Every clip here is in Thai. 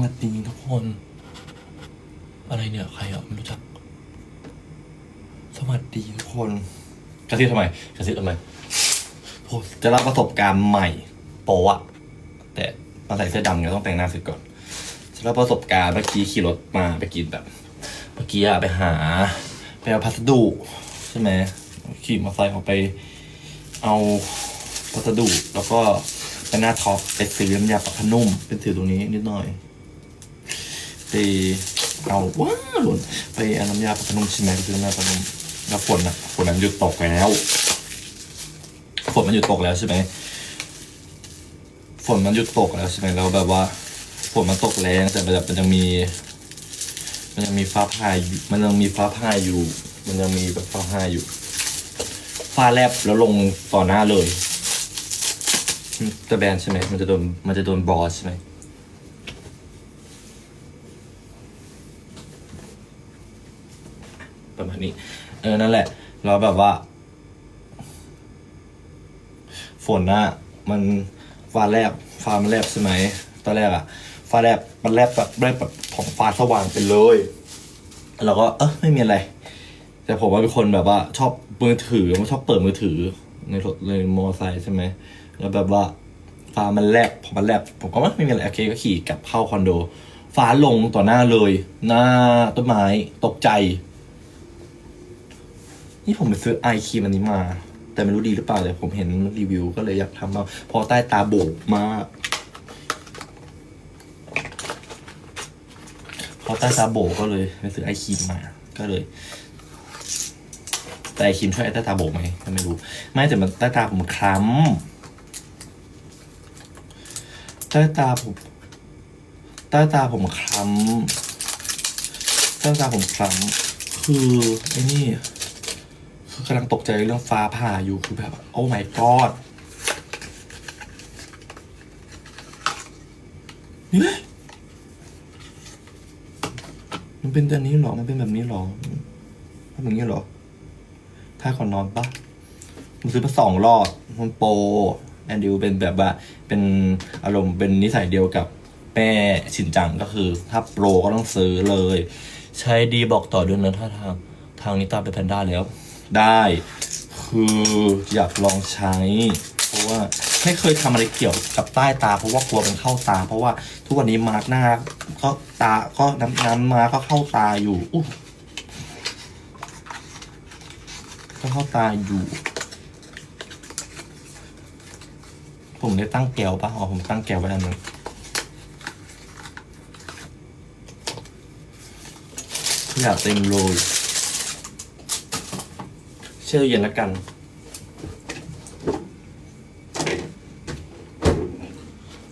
วัสดีทุกคน อะไรเนี่ย ใครอะไม่รู้จัก สวัสดีทุกคนกระซิบทำไมกระซิบทำไมโอ้จะเล่าประสบการณ์ใหม่ โปะอะแต่มาใส่เสื้อดำไงต้องแต่งหน้าเสร็จก่อนจะเล่าประสบการณ์เมื่อกี้ขี่รถมาไปกินแบบ เมื่อกี้อะไปหาไปเอาพัสดุใช่ไหมขี่มอเตอร์ไซค์ออกไป เอาพัสดุแล้วก็ไปหน้าท็อปไปซื้อน้ำยาปรับผ้านุ่มเป็นถือตรงนี้นิดหน่อย ไปเอาว้าหล่นไปเอาน้ำยาปรับผ้านุ่มใช่ไหมไปซื้อน้ำยาปรับผ้านุ่มแล้วฝนอะฝนมันหยุดตกแล้วฝนมันหยุดตกแล้วใช่ไหมฝนมันหยุดตกแล้วใช่ไหมแล้วแบบว่าฝนมันตกแรงแต่แบบมันยังมี มันยังมีฟ้าผ่าอยู่มันยังมีฟ้าผ่าอยู่ มันยังมีแบบฟ้าผ่าอยู่ฟ้าแลบแล้วลงต่อหน้าเลยจะแบนใช่ไหมมันจะโดนมันจะโดนบอสใช่ไหม ประมาณนี้ เออนั่นแหละเราแบบว่า ฝนอะมันฟ้าแลบฟ้ามันแลบใช่ไหมตอนแรกอะฟ้าแลบมันแลบแบบแลบแบบของฟ้าสว่างไปเลยเราก็เออไม่มีอะไร แต่ผมว่าเป็นคนแบบว่า ชอบมือถือมันชอบเปิดมือถือในรถในมอเตอร์ไซค์ใช่ไหมแล้วแบบว่าฟ้ามันแลบพอมันแลบผมก็ไม่มีอะไรโอเคก็ขี่กลับเข้าคอนโด ฟ้าลงต่อหน้าเลย หน้าต้นไม้ตกใจ นี่ผมไปซื้อไอครีมอันนี้มา แต่ไม่รู้ดีหรือเปล่าเลยผมเห็นรีวิวก็เลยอยากทำมาเพอใต้ตาโบกมากพอใต้ตาโบกก็เลยไปซื้อไอครีมมา ก็เลย แต่ไอครีมช่วยใต้ตาโบกไหมก็ไม่รู้ ไม่แต่มันใต้ตาผมคล้ำใต้ตาผมใต้ตาผมคล้ำใต้ตาผมคล้ำคือไอ้นี่ กำลังตกใจเรื่องฟ้าผ่าอยู่คือแบบ โอ้ my god เนี่ยมันเป็นแบบนี้หรอ มันเป็นแบบนี้หรอมันเป็นอย่างนี้หรอ ถ้าก่อนนอนปะมันซื้อมาสองรอบมันโปรแอนดิวเป็นแบบว่า เป็นอารมณ์เป็นนิสัยเดียวกับแม่ชินจังก็คือ ถ้าโปรก็ต้องซื้อเลย ใช้ดีบอกต่อด้วยนะถ้าทาง ทางนี้ตามไปแพนด้าแล้ว ได้ คืออยากลองใช้ เพราะว่าไม่เคยทำอะไรเกี่ยวกับใต้ตา เพราะว่ากลัวมันเข้าตา เพราะว่าทุกวันนี้มาร์กหน้าก็ตาก็น้ำน้ำมาก็เข้าตาอยู่อู้ก็เข้าตาอยู่ ผมได้ตั้งแก้วปะอ๋อผมตั้งแก้วไว้อันนึงอยากเต็มโรย ชื่อเย็นแล้วกัน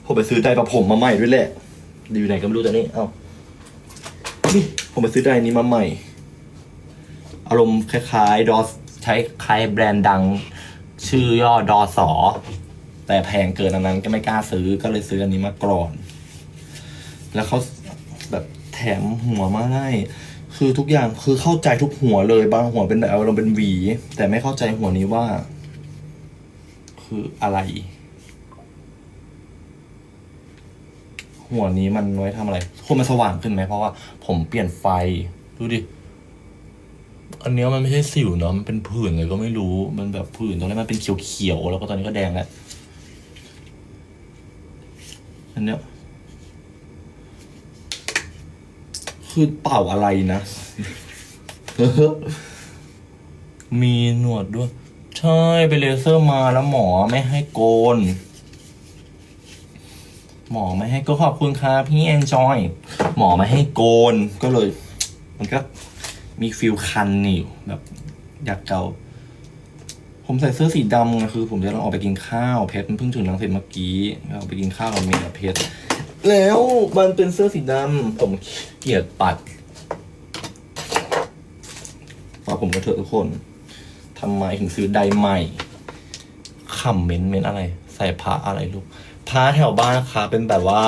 ผมไปซื้อไดร์ประผมมาใหม่ด้วยแหละอยู่ไหนก็ไม่รู้แต่นี่ เอ้า นี่ ผมไปซื้อไดร์นี้มาใหม่ อารมณ์คล้ายๆดอสใช้คล้ายแบรนด์ดัง ชื่อย่อดอสอ แต่แพงเกินอันนั้นก็ไม่กล้าซื้อก็เลยซื้ออันนี้มาก่อน แล้วเขาแบบแถมหัวมาให้ คือทุกอย่างคือเข้าใจทุกหัวเลยบางหัวเป็นแบบอารมณ์เป็นหวี แต่ไม่เข้าใจหัวนี้ว่า คืออะไร หัวนี้มันไว้ทำอะไรคนมันสว่างขึ้นไหมเพราะว่า ผมเปลี่ยนไฟ ดูดิอันนี้มันไม่ใช่สิวเนาะมันเป็นผื่นเลยก็ไม่รู้มันแบบผื่นตรงนี้มันเป็นเขียวๆแล้วก็ตอนนี้ก็แดงแล้วอันเนี้ย คือเป่าอะไรนะ มีหนวดด้วย ใช่ไปเลเซอร์มาแล้วหมอไม่ให้โกน หมอไม่ให้ก็ขอบคุณครับพี่แอนจอยหมอไม่ให้โกนก็เลย มันก็มีฟิลคันนี่อยู่แบบ อยากเกาผมใส่เสื้อสีดำไงคือ ผมจะลองออกไปกินข้าวเพชรมันเพิ่งถึงลังเสร็จเมื่อกี้ออกไปกินข้าวกับเมียเพชร แล้วมันเป็นเสื้อสีดำผมเกลียดปัดฝากผมกระเถอะทุกคนทำไมถึงซื้อไดใหม่ขำเม้นเม้นอะไร ใส่ผ้าอะไรลูกผ้าแถวบ้านค่ะเป็นแบบว่า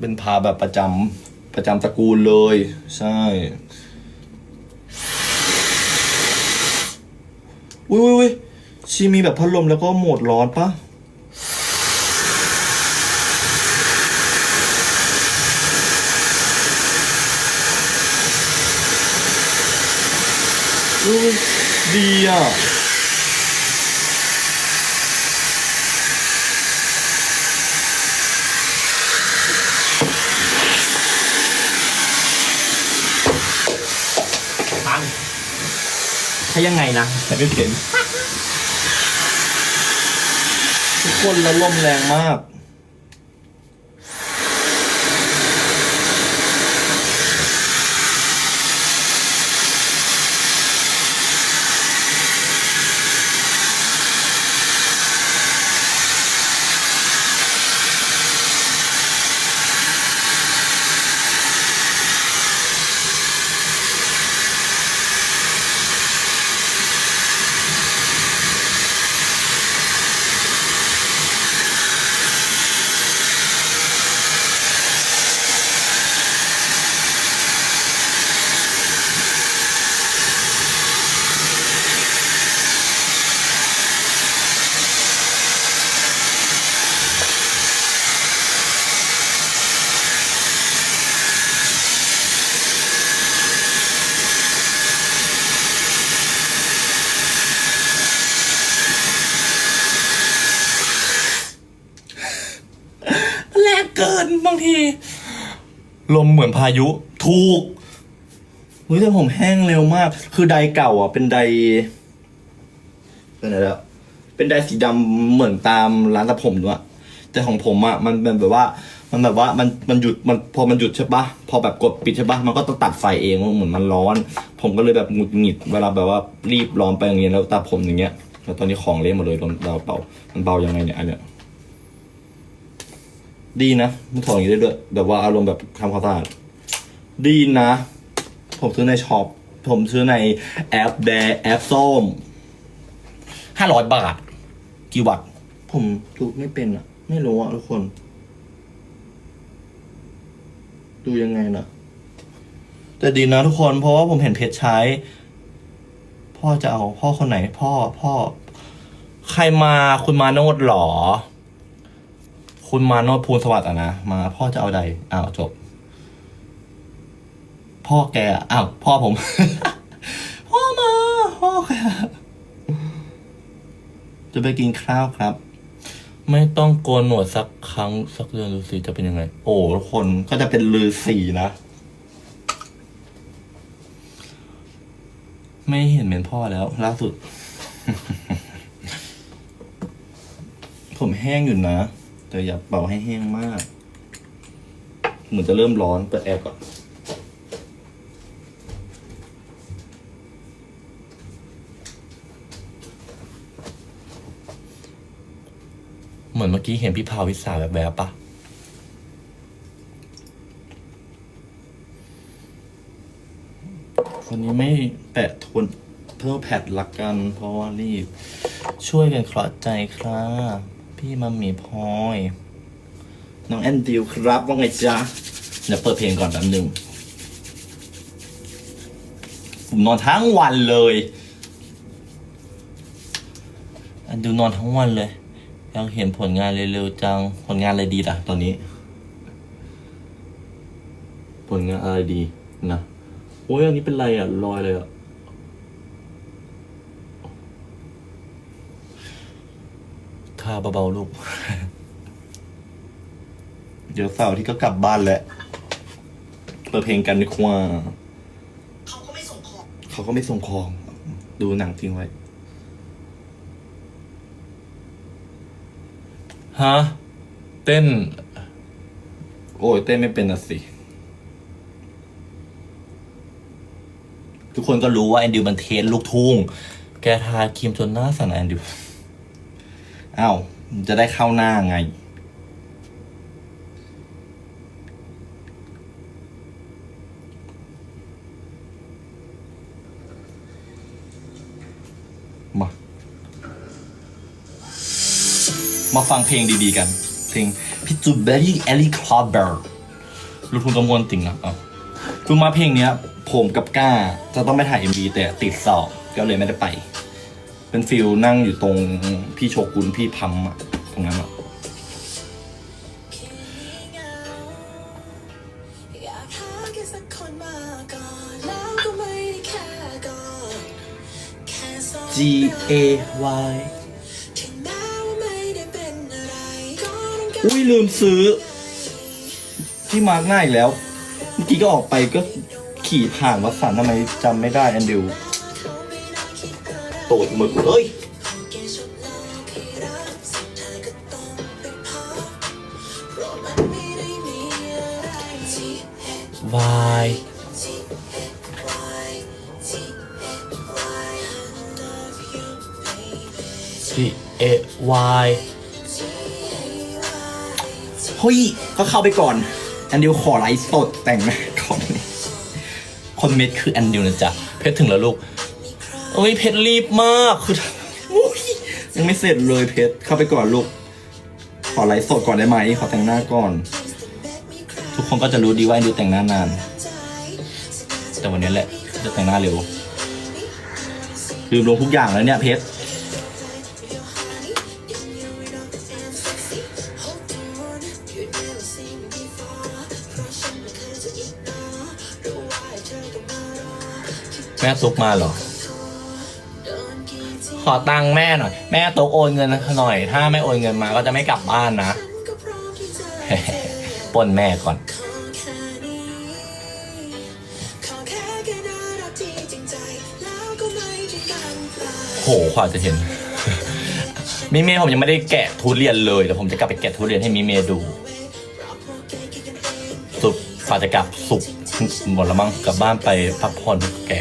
เป็นผ้าแบบประจำประจำตระกูลเลย ใช่อุ้ยอุ้ยอุ้ยชีมีแบบพัดลมแล้วก็โหมดร้อนปะ อุ๊ย ดีอะปังใช้ยังไงนะแต่ไม่เห็นทุกคนแล้วลมแรงมาก แรงเกิน บางที ลมเหมือนพายุถูกเฮ้ยแต่ผมแห้งเร็วมาก คือไดเก่าอะ เป็นไดเป็นอะไรแล้วเป็นไดสีดำเหมือนตามร้านตัดผมด้วยแต่ของผมอะมันเป็นแบบว่า มันแบบว่ามันมันหยุดมันพอมันหยุดใช่ปะพอแบบกดปิดใช่ปะมันก็ต้องตัดไฟเองเหมือนมันร้อน ผมก็เลยแบบหงุดหงิดเวลาแบบว่ารีบร้อนไปอย่างเงี้ยแล้วตัดผมอย่างเงี้ยแล้วตอนนี้ของเละหมดเลยโดนดาวเป่ามันเบายังไงเนี่ยอันเนี้ย ดีนะมันถอดอย่างนี้ได้ด้วยแบบว่าอารมณ์แบบทำความสะอาดดีนะ ผมซื้อในช็อปผมซื้อในแอปแดแอปส้มห้าร้อยบาท กี่วัตต์ผมดูไม่เป็นอะไม่รู้อะทุกคน ดูยังไงนะแต่ดีนะทุกคนเพราะว่าผมเห็นเพจใช้ พ่อจะเอาพ่อคนไหน พ่อพ่อ ใครมาคุณมาโนดหรอ คุณมาโนดภูลสวัสดิ์อะนะมาพ่อจะเอาใดอ้าวจบ พ่อแกอะอ้าวพ่อผม พ่อมาพ่อแกจะไปกินข้าวครับ ไม่ต้องโกนหนวดสักครั้งสักเดือนฤาษีจะเป็นยังไง โอ้ทุกคนก็จะเป็นฤาษีนะ ไม่เห็นเหมือนพ่อแล้วล่าสุด ผมแห้งอยู่นะ แต่อย่าเป่าให้แห้งมาก เหมือนจะเริ่มร้อนเปิดแอร์ก่อนเหมือนเมื่อกี้เห็นพี่พาวิสาแบบแบบปะวันนี้ไม่แปะทนเพิ่มแพดละกันเพราะว่ารีบ ช่วยกันเคราะห์ใจครับ พี่มัมมี่พลอยน้องแอนดิวครับว่าไงจ๊ะเดี๋ยวเปิดเพลงก่อนแป๊บหนึงผมนอนทั้งวันเลยแอนดิวนอนทั้งวันเลย อยากเห็นผลงานเร็วๆจัง ผลงานอะไรดีล่ะ ตอนนี้ ผลงานอะไรดีนะ โอ้ยอันนี้เป็นไรอะลอยเลยอะาเบาๆลูก เดี๋ยวเสาร์อาที่ก็กลับบ้านแหละ เปิดเพลงกันดีกว่าเขาก็ไม่ส่งของเขาก็ไม่ส่งของ ดูหนังทิ้งไว้ ฮะ เต้น โอ้ยเต้นไม่เป็นนะสิ ทุกคนก็รู้ว่าแอนดิวมันเทสลูกทุ่ง แกทาครีมจนหน้าสั่นอะแอนดิว อ้าวจะได้เข้าหน้าไง มา มาฟังเพลงดีๆกัน เพลงพี่จูเบอรี่แอลลี่คลอเบอร์ลูกทุ่งกำมวลติ่งนะเอาคือมาเพลงเนี้ย ผมกับก้าจะต้องไปถ่าย MV แต่ติดสอบก็เลยไม่ได้ไป เป็นฟิลนั่งอยู่ตรงพี่โชกุนพี่พัมอะตรงนั้นอะอยากหาแค่สักคนมาก่อนแล้วก็ไม่ได้แค่ก่อน G A Y อุ้ยลืมซื้อ ที่มาร์กหน้าอีกแล้ว เมื่อกี้ก็ออกไปก็ขี่ผ่านวัดสันทำไมจำไม่ได้แอนดิว ตูดหมึกเอ้ยวาย G A Y เฮ้ยก็เข้าไปก่อนแอนดิวขอไลฟ์สดแต่งหน้าก่อนคนเม็ดคือแอนดิวนะจ๊ะ เพชรถึงแล้วลูก โอ้ยเพชรรีบมากคือยังไม่เสร็จเลยเพชรเข้าไปก่อนลูก ขอไลฟ์สดก่อนได้ไหมขอแต่งหน้าก่อน ทุกคนก็จะรู้ดีว่าแอนดิวแต่งหน้านาน แต่วันนี้แหละจะแต่งหน้าเร็วลืมลงทุกอย่างแล้วเนี่ยเพชรแม่ตุ๊กมาเหรอ ขอตังค์แม่หน่อย แม่ตกโอนเงินหน่อย ถ้าไม่โอนเงินมาก็จะไม่กลับบ้านนะปล้นแม่ก่อน โหขวาจะเห็น มิเมผมยังไม่ได้แกะทุเรียนเลยแต่ผมจะกลับไปแกะทุเรียนให้มิเมดู สุกฝาจะกลับสุกหมดแล้วมั้งกลับบ้านไปพักผ่อนแก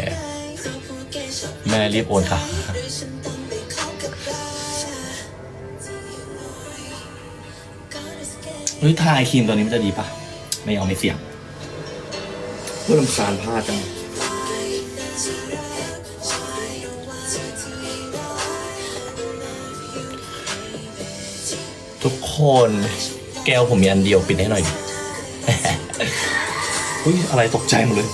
แม่รีบโอนค่ะ เฮ้ยทายครีมตัวนี้มันจะดีปะไม่เอาไม่เสี่ยงเพื่อลำคาญผ้าจังทุกคนแก้วผมมีอันเดียวปิดให้หน่อยดิ อุ้ยอะไรตกใจหมดเลย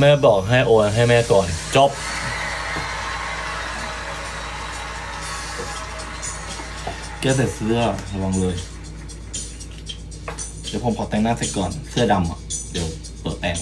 แม่บอกให้โอนให้แม่ก่อน จบ แกใส่เสื้อระวังเลย เดี๋ยวผมขอแต่งหน้าเสร็จก่อน เสื้อดำอะ เดี๋ยวเปิดแปรง